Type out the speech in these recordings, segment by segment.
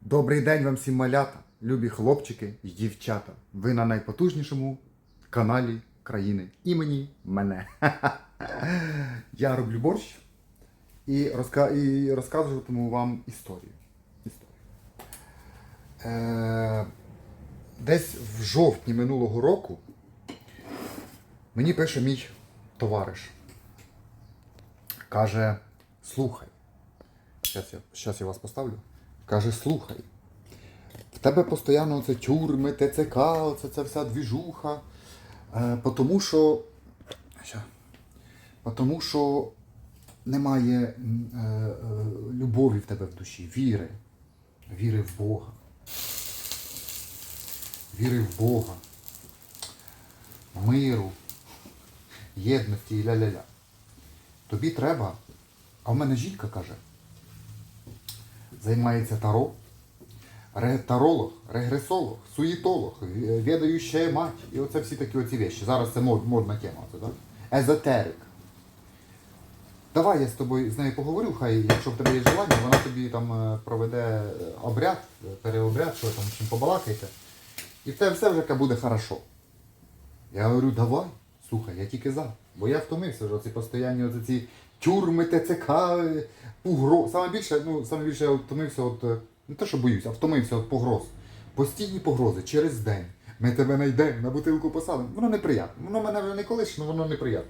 Добрий день вам всім малята, любі хлопчики і дівчата. Ви на найпотужнішому каналі країни імені мене. Я роблю борщ і, розка... і розказуватиму вам історію. історію. Е... Десь в жовтні минулого року мені пише мій товариш. Каже, слухай. Щас я, щас я вас поставлю. Каже, слухай. В тебе постійно це тюрми, ТЦК, оце ця вся двіжуха. Е, потому що. Ща. Потому що немає е, е, любові в тебе в душі, віри. Віри в Бога. Віри в Бога. Миру, єдності і ля-ля-ля. Тобі треба. А в мене жінка каже, займається таро, таролог, регресолог, суєтолог, ві- мать. І оце всі такі оці вещі. Зараз це модна тема. Це, так? Езотерик. Давай я з тобою з нею поговорю, хай, якщо в тебе є желання, вона тобі там е, проведе е, обряд, е, переобряд, що там чим побалакаєте. І в тебе все вже буде хорошо. Я говорю, давай, слухай, я тільки за. Бо я втомився вже оці постійні оці ці тюрми, ТЦК, погроз. Саме більше, ну, саме більше я втомився от, е, не те, що боюсь, а втомився від погроз. Постійні погрози через день. Ми тебе знайдемо, на бутилку посадимо. Воно неприємно. Воно мене вже не колиш, але воно неприємно.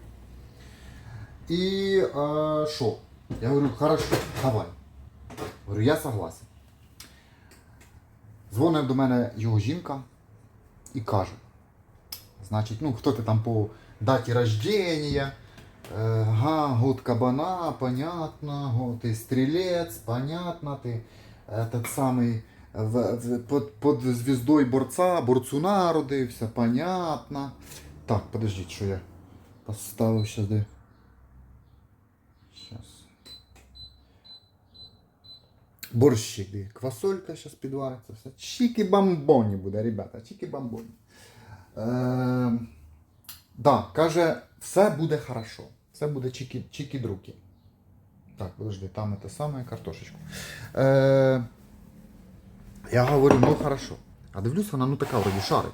І е, що? Я говорю, хорошо, давай. Говорю, я согласен. Дзвонить до мене його жінка і каже. Значить, ну хто ти там по даті рождения, э, га, год кабана, понятно, год ты стрелец, понятно, ты этот самый в, в, под, под звездой борца, борцуна родився, понятно. Так, подождіть, що я поставив щас де. Щас. Борщик, де. Квасолька зараз підвариться, все. Чікі-бамбоні буде, ребята, чікі-бамбоні. Е, да, каже, все буде хорошо. Все буде чікі, чікі-друки. Так, подожди, там це саме картошечку. Е, я говорю, ну хорошо. А дивлюсь, вона ну така вроді шарить.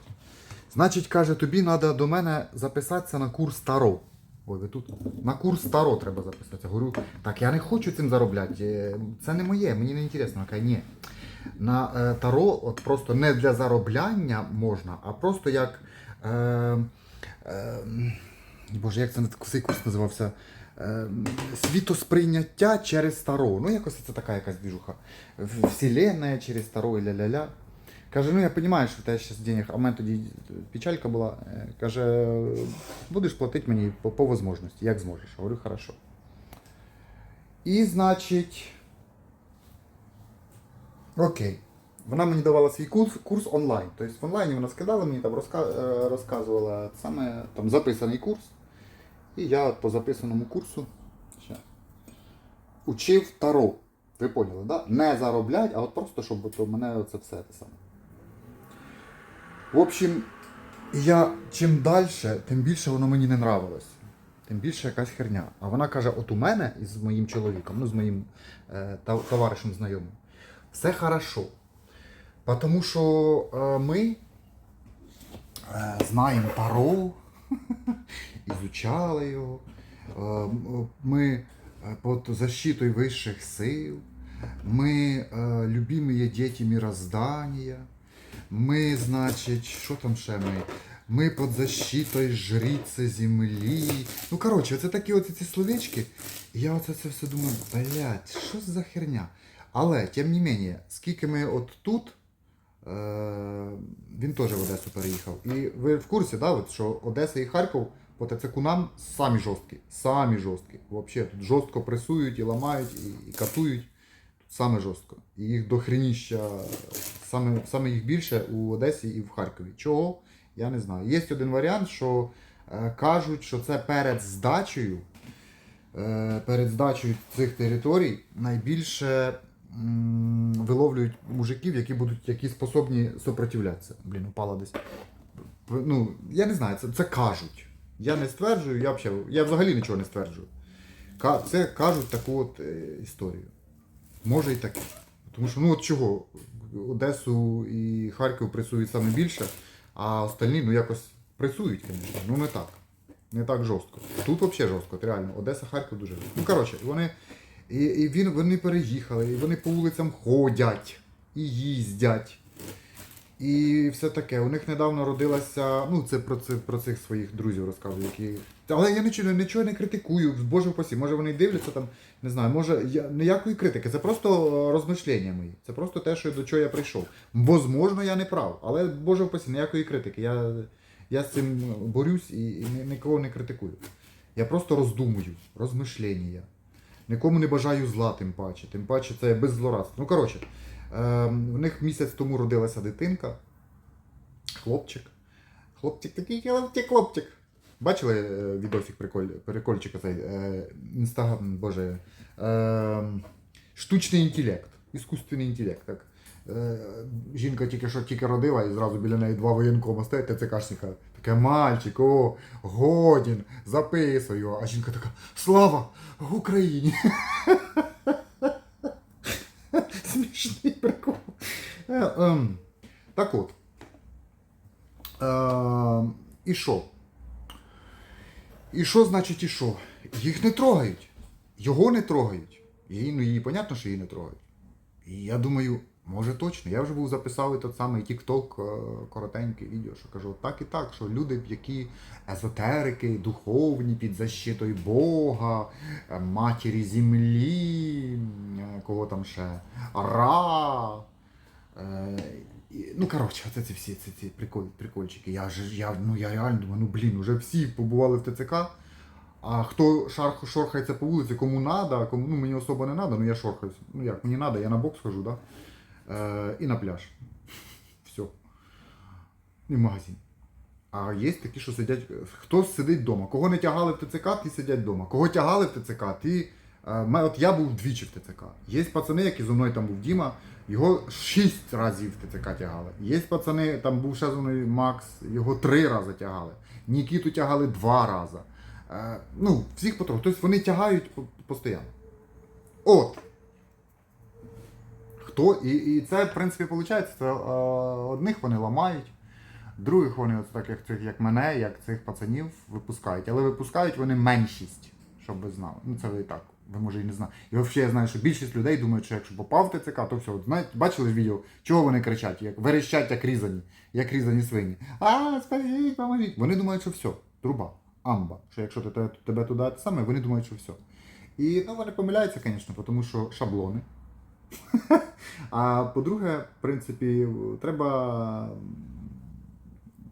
Значить, каже, тобі треба до мене записатися на курс Таро. Ой, тут. На курс Таро треба записатися. Говорю, так я не хочу цим заробляти. е, Це не моє, мені не інтересно. Вона каже, ні. На е, Таро от просто не для заробляння можна, а просто як. Е, е, Боже, як це цей курс називався? Е, світосприйняття через Таро. Ну, якось це така якась двіжуха. Вселенная через Таро і ля-ля-ля. Каже, ну я розумію, що в тебе зараз денег, а в мене тоді печалька була. Е, Каже, будеш платити мені по, по можливості, як зможеш. Говорю, хорошо. І, значить. Окей. Вона мені давала свій курс, курс онлайн. Тобто в онлайні вона скидала мені, там е, розказувала саме там записаний курс. І я по записаному курсу ще, учив таро. Ви поняли, да? Не зароблять, а от просто, щоб от у мене це все те саме. В общем, я чим далі, тим більше воно мені не нравилось. Тим більше якась херня. А вона каже: от у мене із моїм чоловіком, ну з моїм е, товаришем знайомим, все хорошо. Тому що е, ми е, знаємо Таро, ізучали його. Е, м- Ми під защитою вищих сил. Ми е, любимі діти мироздання. Ми, значить, що там ще ми? Ми під защитою жриці землі. Ну, коротше, це такі оці ці словечки. І я оце це все думаю, блядь, що за херня? Але, тим не менше, скільки ми от тут, він теж в Одесу переїхав. І ви в курсі, да, от, що Одеса і Харків по ТЦК нам самі жорсткі. Самі жорсткі. Взагалі, тут жорстко пресують і ламають, і, і катують. Тут саме жорстко. І їх дохреніща, саме, саме їх більше у Одесі і в Харкові. Чого? Я не знаю. Є один варіант, що е, кажуть, що це перед здачею, е, перед здачею цих територій найбільше виловлюють мужиків, які будуть які способні сопротивлятися. Блін, упала десь. Ну, я не знаю, це, це кажуть. Я не стверджую, я взагалі, я взагалі нічого не стверджую. Це кажуть таку от е, історію. Може і таке. Тому що, ну от чого? Одесу і Харків пресують саме більше, а остальні ну якось пресують, звісно. Ну не так. Не так жорстко. Тут взагалі жорстко, реально. Одеса, Харків дуже жорстко. Ну, коротше, вони, і, і він, вони переїхали, і вони по вулицям ходять і їздять. І все таке. У них недавно родилася, ну це про, це, про цих своїх друзів розказую, які. Але я нічого, нічого не критикую, Боже впасі. Може вони дивляться там, не знаю, може я ніякої критики. Це просто розмишлення мої. Це просто те, що до чого я прийшов. Возможно, я не прав, але Боже впасі, ніякої критики. Я, я з цим борюсь і, і нікого не критикую. Я просто роздумую, розмишлення. Нікому не бажаю зла, тим паче. Тим паче це без злорадства. Ну, коротше, е, в них місяць тому родилася дитинка. Хлопчик. Хлопчик такий хлопчик, хлопчик. Бачили е, відосик приколь, прикольчика цей е, інстаграм, боже. Е, штучний інтелект. Іскусственний інтелект. Так. Е, жінка тільки що тільки родила, і зразу біля неї два воєнкома стоять, ТЦКшника. Таке мальчик, о, годін, записую. А жінка така: Слава Україні! Смішний прикол. Е, ем, Так от. Е, і що? І що значить і що? Їх не трогають. Його не трогають. Її, ну, її понятно, що її не трогають. І я думаю, може точно. Я вже був записав і тот самий TikTok, е, коротеньке відео, що кажу, так і так, що люди, які езотерики, духовні, під защитою Бога, е, матері землі, е, кого там ще, Ра. Ну, коротше, оце ці всі ці, ці прикол, прикольчики. Я я, ну, я реально думаю, ну блін, вже всі побували в ТЦК. А хто шарх, шорхається по вулиці, кому надо, кому ну, мені особо не надо, ну я шорхаюсь. Ну як, мені надо, я на бокс хожу, да? Е, і на пляж. Все. І в магазин. А є такі, що сидять. Хто сидить вдома? Кого не тягали в ТЦК, ті сидять вдома. Кого тягали в ТЦК, ті. е, От я був двічі в ТЦК. Є пацани, які зі мною там був Діма, його шість разів в ТЦК тягали. Є пацани, там був ще зі мною Макс, його три рази тягали. Нікіту тягали два рази. Е, Ну, всіх потроху. Тобто вони тягають постійно. От. Хто? І, і це, в принципі, виходить, це, е, одних вони ламають, других вони, от так, як, цих, як мене, як цих пацанів, випускають. Але випускають вони меншість, щоб ви знали. Ну, це ви і так, ви може і не знаєте. І взагалі я знаю, що більшість людей думають, що якщо попав в ТЦК, то все. Знаєте, бачили відео, чого вони кричать, як верещать, як різані, як різані свині. А, спасіть, поможіть. Вони думають, що все, труба, амба. Що якщо ти, тебе- туди саме, вони думають, що все. І ну, вони помиляються, звісно, тому що шаблони. А по-друге, в принципі, треба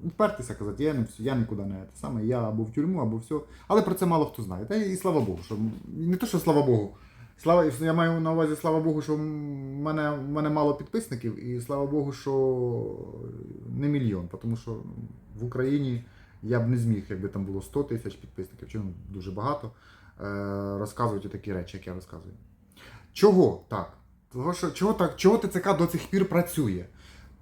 впертися, казати, я, не, я нікуди не те саме, я або в тюрму, або все. Але про це мало хто знає. Та і слава Богу, що не те, що слава Богу. Слава, я маю на увазі, слава Богу, що в мене, в мене мало підписників, і слава Богу, що не мільйон, тому що в Україні я б не зміг, якби там було 100 тисяч підписників, чи ну, дуже багато, е, розказувати такі речі, як я розказую. Чого так? Того, що, чого, так, чого ТЦК до цих пір працює?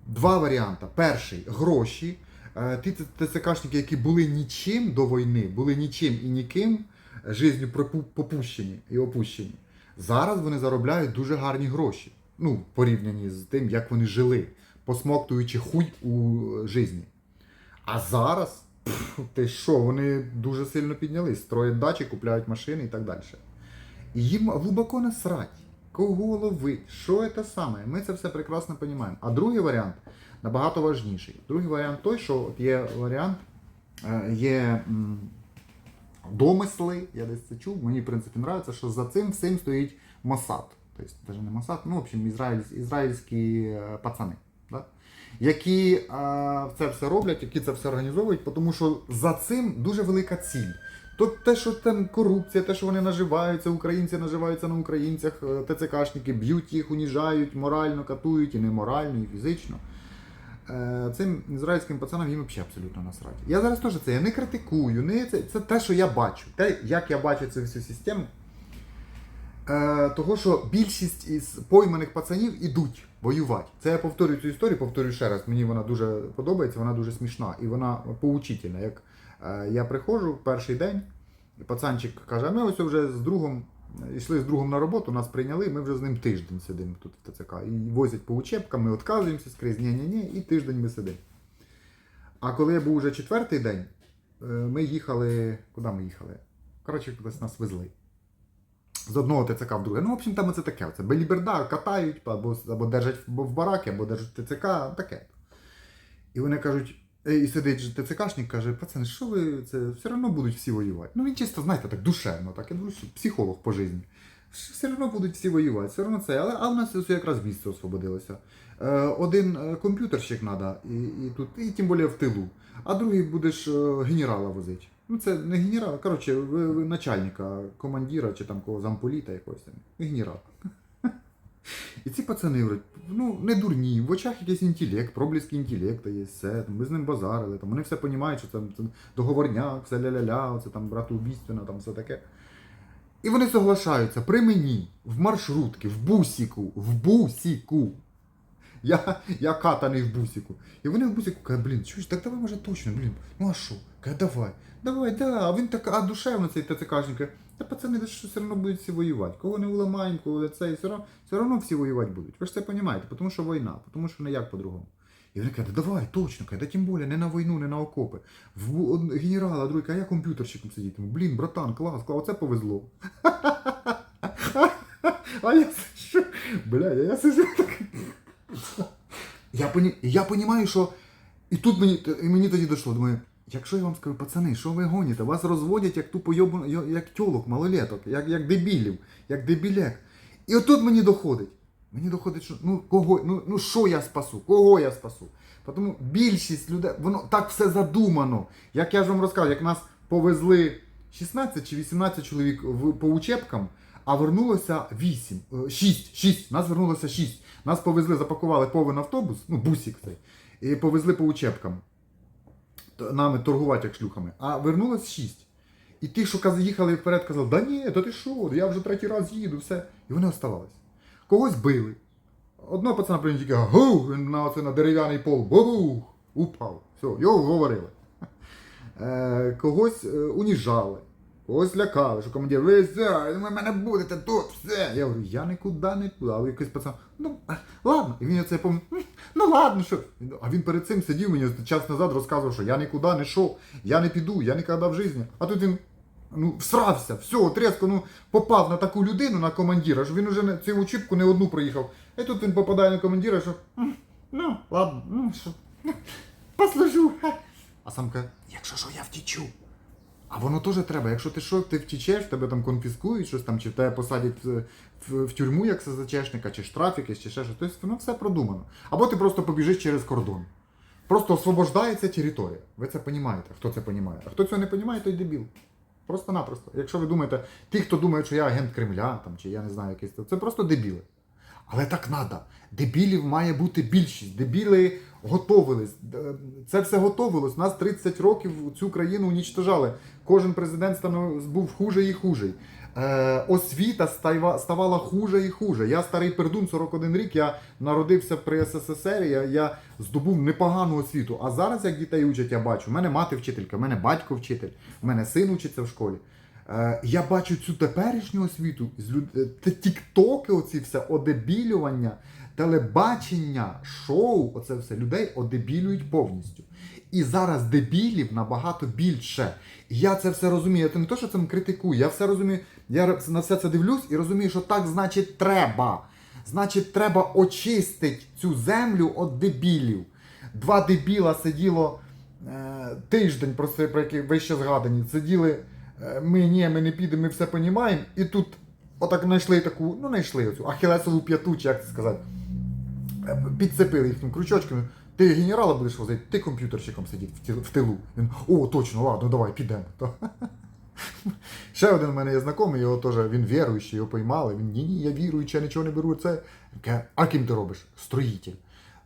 Два варіанти. Перший гроші. Е, Ті ТЦКшники, які були нічим до війни, були нічим і ніким, е, жизнью попущені і опущені. Зараз вони заробляють дуже гарні гроші. Ну, в порівнянні з тим, як вони жили, посмоктуючи хуй у е, житті. А зараз, пф, ти що, вони дуже сильно піднялись, строять дачі, купляють машини і так далі. І їм глибоко насрать. Кого ловить, що це саме. Ми це все прекрасно розуміємо. А другий варіант набагато важніший. Другий варіант той, що от є варіант, е, є домисли, я десь це чув, мені в принципі подобається, що за цим всім стоїть Моссад. Тобто, навіть не Моссад, ну, в общем, ізраїль, ізраїльські е, пацани. Які е, це все роблять, які це все організовують, тому що за цим дуже велика ціль. То те, що там корупція, те, що вони наживаються, українці наживаються на українцях, е, ТЦКшники б'ють їх, уніжають, морально катують, і не морально, і фізично. Е, Цим ізраїльським пацанам їм взагалі абсолютно насрать. Я зараз теж це я не критикую, не це, це те, що я бачу, те, як я бачу цю всю систему. Е, того, що більшість із пойманих пацанів ідуть воювати. Це я повторюю цю історію, повторюю ще раз. Мені вона дуже подобається, вона дуже смішна і вона поучительна. Як я приходжу перший день, і пацанчик каже, ми ось вже з другом йшли з другом на роботу, нас прийняли, ми вже з ним тиждень сидимо тут в ТЦК. І возять по учебкам, ми відказуємося скрізь, ні-ні-ні, і тиждень ми сидимо. А коли я був уже четвертий день, е, ми їхали. Куди ми їхали? Коротше, кудись нас везли. З одного ТЦК в друге. Ну, в общем, там це таке. Це беліберда, катають, або, або держать в бараки, або держать ТЦК, таке. І вони кажуть, е, і сидить ТЦКшник, каже, пацани, що ви це все одно будуть всі воювати. Ну він чисто, знаєте, так душевно, так я думаю, що психолог по житті. Все одно будуть всі воювати, все одно це. Але а в нас ось якраз місце освободилося. Е, один е, комп'ютерщик треба, і, і тут, і тим більше в тилу. А другий будеш е, генерала возити. Ну це не генерал, коротше, ви, ви начальника, командира чи там кого замполіта якогось. Генерал. І ці пацани говорять, ну не дурні, в очах якийсь інтелект, проблиски інтелекту є, все, ми з ним базарили, там, вони все розуміють, що там, це договорняк, все ля-ля-ля, це там братоубійственно, там все таке. І вони соглашаються при мені, в маршрутці, в бусіку, в бусіку. Я, я катаний в бусіку. І вони в бусіку кажуть, блін, чуєш, так давай може точно, блін. Ну а що? Каже, давай, давай, да. А він так, а душевно цей ТЦКшник та пацани, що все одно будуть всі воювати. Кого не уламаємо, кого це, і все одно, все одно всі воювати будуть. Ви ж це розумієте, тому що війна, тому що не як по-другому. І вони кажуть, давай, точно, да тим більше, не на війну, не на окопи. В генерала, другий каже, а я комп'ютерщиком сидітиму. Блін, братан, клас, клас, оце повезло. А я сижу, бля, я сижу так. Я, понімаю, що. І тут мені тоді дійшло, думаю, якщо я вам скажу, пацани, що ви гоніте? Вас розводять як тупо йобану, як тьолок, малолеток, як, як дебілів, як дебілек. І отут мені доходить. Мені доходить, що ну кого, ну, ну що я спасу? Кого я спасу? Тому більшість людей, воно так все задумано. Як я ж вам розказав, як нас повезли 16 чи 18 чоловік в, по учебкам, а вернулося 8, 6, 6, нас вернулося 6. Нас повезли, запакували повен автобус, ну бусик цей, і повезли по учебкам. Нами торгувати як шлюхами. А вернулось 6. І ті, що їхали вперед, казали, да ні, то ти що, я вже третій раз їду, все. І вони оставались. Когось били. Одного пацана прийняв тільки гух на, оце, на дерев'яний пол, бабух, упав. Все, його говорили. Е, когось е, уніжали, когось лякали, що командир, ви все, ви мене будете тут, все. Я говорю, я нікуди не туди. А якийсь пацан, ну ладно. І він оце помнив, «М, ну ладно, що. А він перед цим сидів мені час назад розказував, що я нікуди не йшов, я не піду, я ніколи в житті. А тут він ну, всрався, все, от ну, попав на таку людину, на командира, що він уже не, цю учебку не одну проїхав. І тут він попадає на командира, що ну, ладно, ну що, послужу. А сам каже, якщо що, я втічу. А воно теж треба. Якщо ти що, ти втічеш, тебе там конфіскують щось там, чи тебе посадять в, в, в тюрму як СЗЧшника, чи штраф якийсь, чи ще щось. Тобто воно все продумано. Або ти просто побіжиш через кордон. Просто освобождається територія. Ви це розумієте, хто це розуміє. А хто цього не розуміє, той дебіл. Просто-напросто. Якщо ви думаєте, ті, хто думає, що я агент Кремля, там, чи я не знаю якийсь, це просто дебіли. Але так треба. Дебілів має бути більшість. Дебіли готовились. Це все готовилось. Нас 30 років цю країну унічтожали. Кожен президент станов- був хуже і хуже. Е, освіта ставала хуже і хуже. Я старий пердун, 41 рік, я народився при СССР, я, я здобув непогану освіту. А зараз, як дітей учать, я бачу, в мене мати вчителька, в мене батько вчитель, в мене син учиться в школі. Е, я бачу цю теперішню освіту, з е, тіктоки, оці все одебілювання, телебачення, шоу, оце все людей одебілюють повністю. І зараз дебілів набагато більше. І я це все розумію. Я не то, що це критикую, я все розумію. Я на все це дивлюсь і розумію, що так значить треба. Значить, треба очистити цю землю від дебілів. Два дебіла сиділо е, тиждень, про це, про який ви ще згадані, сиділи. е, Ми ні, ми не підемо, ми все розуміємо. І тут отак знайшли таку, ну знайшли оцю ахілесову п'яту, чи як це сказати. Е, Підцепили їхнім крючочком. Ти генерала будеш возити, ти комп'ютерщиком сидіть в, тилу. Він, о, точно, ладно, давай, підемо. Ще один у мене є знайомий, його теж він віруючий, його поймали. Він ні, ні, я віруючий, я нічого не беру. Це. А ким ти робиш? Строїтель.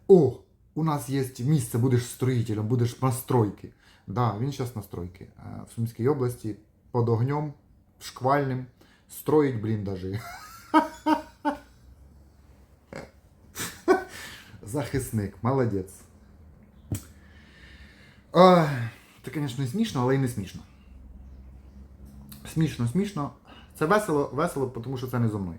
О, у нас є місце, будеш строїтелем, будеш на стройки. Да, він зараз на стройки. Е, В Сумській області під огнем, шквальним, строїть бліндажі. Захисник, молодець. Це, звісно, і смішно, але й не смішно. Смішно, смішно. Це весело, весело, тому що це не зо мною.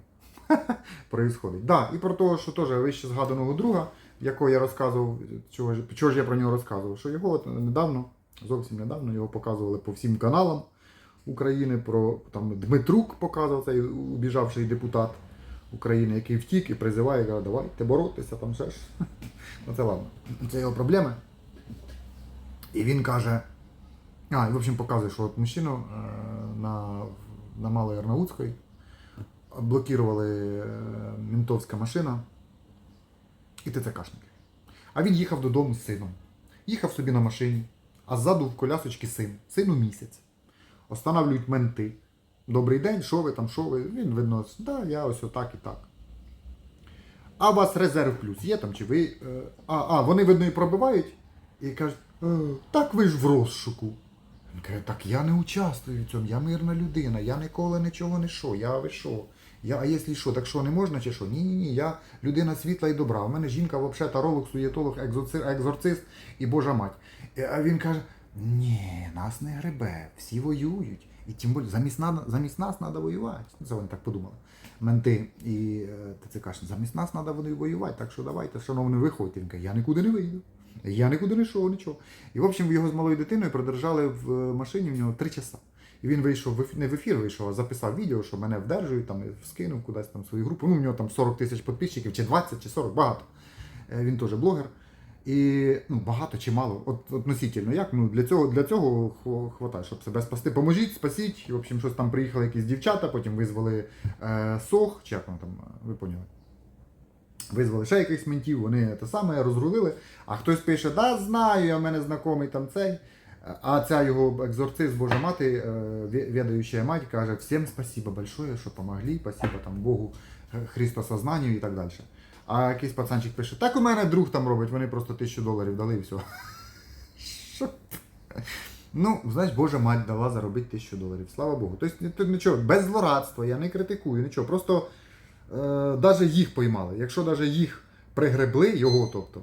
Происходить. Да, і про того, що теж вище згаданого друга, якого я розказував, чого чого ж я про нього розказував, що його от недавно, зовсім недавно його показували по всім каналам України. Про там Дмитрук показував цей убіжавший депутат України, який втік і призиває, і каже, давайте боротися, там ще ж. Ну це ладно. Це його проблеми. І він каже. А, і в общем показує, що от мужчину е, на, на Малої Арнаутської блокували е, ментовська машина і ТЦКшники. А він їхав додому з сином. Їхав собі на машині, а ззаду в колясочки син. Сину місяць. Останавлюють менти. Добрий день, що ви там, що ви? Він видно, да, я ось отак і так. А у вас резерв плюс є там, чи ви. е, А, а вони, видно, і пробивають і кажуть, «Е, так ви ж в розшуку. Він каже, так я не участвую в цьому, я мирна людина, я ніколи нічого не що, я ви що? Я, а якщо що, так що не можна чи що? Ні, ні, я людина світла і добра. У мене жінка взагалі таролог, суєтолог, екзорцист і Божа мать. А він каже: ні, нас не гребе, всі воюють. І тим більше замість, надо, замість нас треба воювати. Це вони так подумали. Менти і е, ТЦКшні, замість нас треба воювати. Так що давайте, шановні, виходьте. Він каже, я нікуди не вийду. Я нікуди не йшов, нічого. І в общем, його з малою дитиною продержали в е, машині в нього три часа. І він вийшов не в ефір вийшов, а записав відео, що мене вдержують, там скинув кудись там свою групу. Ну, в нього там 40 тисяч підписчиків, чи 20, чи 40, багато. Е, Він теж блогер. І ну, багато чи мало. От относительно як. Ну, для цього для цього хватає, щоб себе спасти. Поможіть, спасіть. В общем, щось там приїхали якісь дівчата, потім визвали е, сох, чи як воно там, е, ви поняли. Визвали ще якихось ментів, вони те саме розрулили. А хтось пише, да, знаю, я в мене знайомий там цей. А ця його екзорцист, Божа мати, е, ведаюча мать, каже, всім спасибо большое, що помогли, спасибо там Богу, Христосознанню і так далі. А якийсь пацанчик пише, так у мене друг там робить, вони просто тисячу доларів дали і все. Що? Ну, знаєш, Божа мать дала заробити тисячу доларів. Слава Богу. Тобто тут нічого, без злорадства, я не критикую, нічого. Просто е, навіть їх поймали. Якщо навіть їх пригребли, його тобто.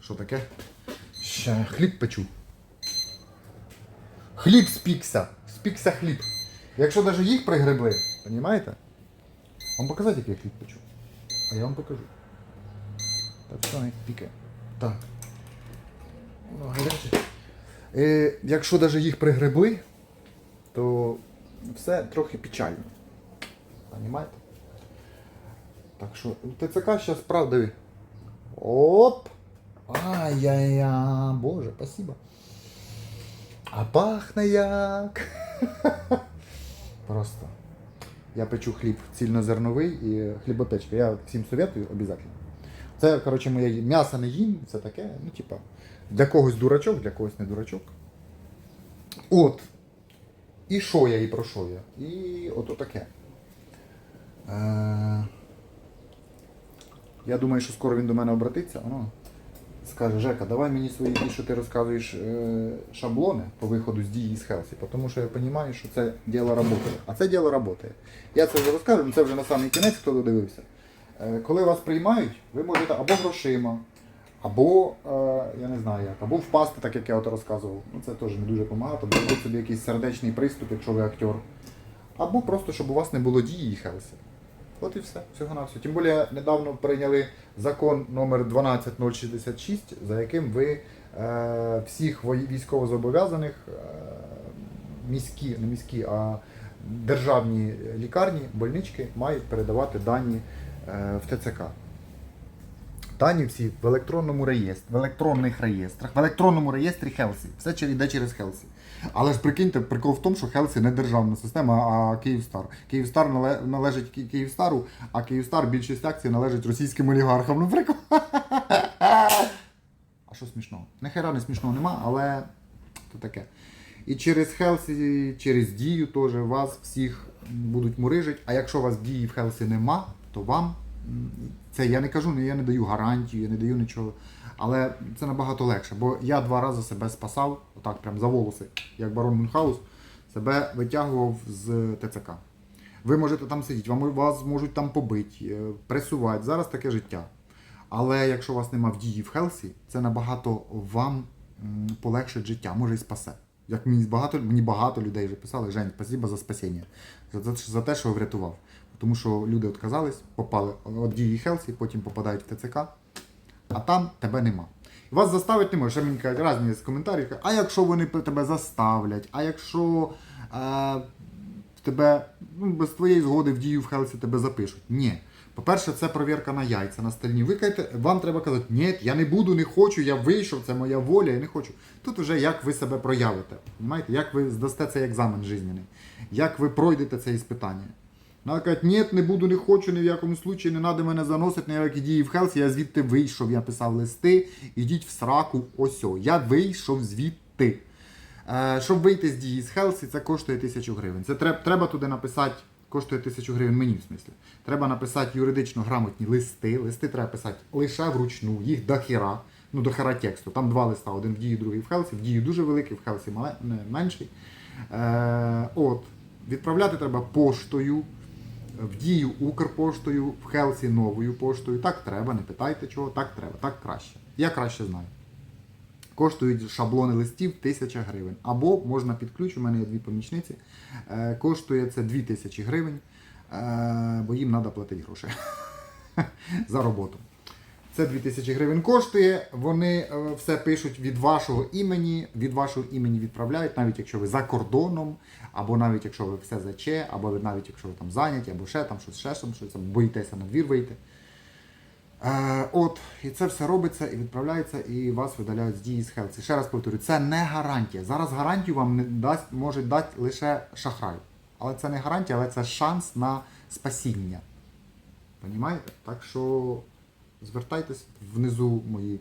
Що таке? Ще хліб печу. Хліб спікся. Спікся хліб. Якщо навіть їх пригребли, розумієте? Вам показати, як я хліб печу? А я вам покажу. Так що не пікає. Так. Воно гаряче. Е, якщо навіть їх пригребли, то все трохи печально. Понімаєте? Так що ТЦК зараз правда. Оп! Ай-яй-яй, боже, спасибо. А пахне як. Просто. Я печу хліб цільнозерновий і хліботечка. Я всім советую обов'язково. Це, коротше, моє м'ясо не їм, це таке, ну, типа, для когось дурачок, для когось не дурачок. От. І що я, і про що я? І от таке. Е... Я думаю, що скоро він до мене обратиться. Воно скаже, Жека, давай мені свої ті, що ти розказуєш е, шаблони по виходу з дії з Хелсі, тому що я розумію, що це діло працює. А це діло працює. Я це вже розкажу, але це вже на самий кінець, хто додивився. Е, коли вас приймають, ви можете або грошима, або, е, я не знаю як, або впасти, так як я от розказував. Ну це теж не дуже допомагає, зробити собі якийсь сердечний приступ, якщо ви актер. Або просто, щоб у вас не було дії і Хелсі. От і все, всього на все. Тим більше недавно прийняли закон номер 12066, за яким ви е, всіх військовозобов'язаних е, міські, не міські, а державні лікарні, больнички мають передавати дані е, в ТЦК. Дані всі в електронному реєстрі, в електронних реєстрах, в електронному реєстрі Хелсі. Все йде через Хелсі. Але ж прикиньте, прикол в тому, що Хелсі не державна система, а Київстар. Київстар належить Київстару, а Київстар більшість акцій належить російським олігархам. Ну прикол. А що смішного? Нехера не смішного нема, але то таке. І через Хелсі, через дію теж вас всіх будуть мурижити. А якщо у вас дії в Хелсі нема, то вам це я не кажу, я не даю гарантію, я не даю нічого. Але це набагато легше, бо я два рази себе спасав, отак прям за волоси, як барон Мюнхгаус, себе витягував з ТЦК. Ви можете там сидіти, вас можуть там побити, е, пресувати. Зараз таке життя. Але якщо у вас нема в дії в Хелсі, це набагато вам полегшить життя, може і спасе. Як мені багато, мені багато людей вже писали, Жень, спасибо за спасіння. За, за те, що врятував. Тому що люди відказались, попали від дії Хелсі, потім попадають в ТЦК, а там тебе нема. І Вас заставить не може. Мені кажуть, різні з коментарів, а якщо вони тебе заставлять, а якщо е, тебе ну, без твоєї згоди в дію в Хелсі тебе запишуть. Ні. По-перше, це провірка на яйця на стальні. Ви вам треба казати, ні, я не буду, не хочу, я вийшов, це моя воля, я не хочу. Тут вже як ви себе проявите, розумієте? як ви здасте цей екзамен жизненний, як ви пройдете це іспитання. Вона каже, ні, не буду, не хочу, ні в якому случаї, не треба мене заносити, ніякі дії в Хелсі, я звідти вийшов, я писав листи, ідіть в сраку, ось о. Я вийшов звідти. Е, щоб вийти з дії з Хелсі, це коштує тисячу гривень. Це треба, треба туди написати, коштує тисячу гривень мені, в смислі. Треба написати юридично грамотні листи. Листи треба писати лише вручну, їх до хіра, ну до хера тексту. Там два листа, один в дії, другий в Хелсі. В дії дуже великий, в Хелсі мале- менший. Е, от. Відправляти треба поштою, в дію Укрпоштою, в Хелсі новою поштою. Так треба, не питайте чого, так треба, так краще. Я краще знаю. Коштують шаблони листів 1000 гривень. Або можна під ключ, у мене є дві помічниці. Е, коштує це 2000 гривень, е, бо їм треба платити гроші за роботу. Це 2000 гривень коштує. Вони е, все пишуть від вашого імені, від вашого імені відправляють, навіть якщо ви за кордоном, або навіть якщо ви все ЗЧ, або навіть якщо ви там зайняті, або ще там щось, ще там, щось там, боїтеся на двір вийти. Е, от, і це все робиться і відправляється, і вас видаляють з дії з Хелсі. Ще раз повторюю, це не гарантія. Зараз гарантію вам не дасть, може дати лише шахрай. Але це не гарантія, але це шанс на спасіння. Понімаєте? Так що звертайтесь внизу мої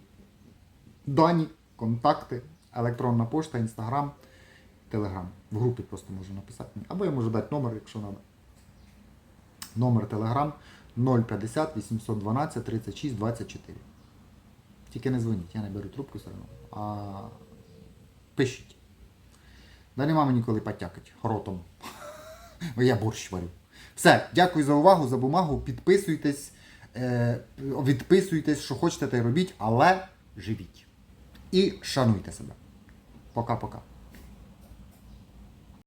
дані, контакти, електронна пошта, інстаграм, телеграм. В групі просто можу написати. Або я можу дати номер, якщо треба. Номер телеграм 050 812 36 24. Тільки не дзвоніть, я не беру трубку все одно. А пишіть. Да нема мені коли потякати ротом. Я борщ варю. Все, дякую за увагу, за бумагу. Підписуйтесь, е, відписуйтесь, що хочете, та й робіть, але живіть. І шануйте себе. Пока-пока.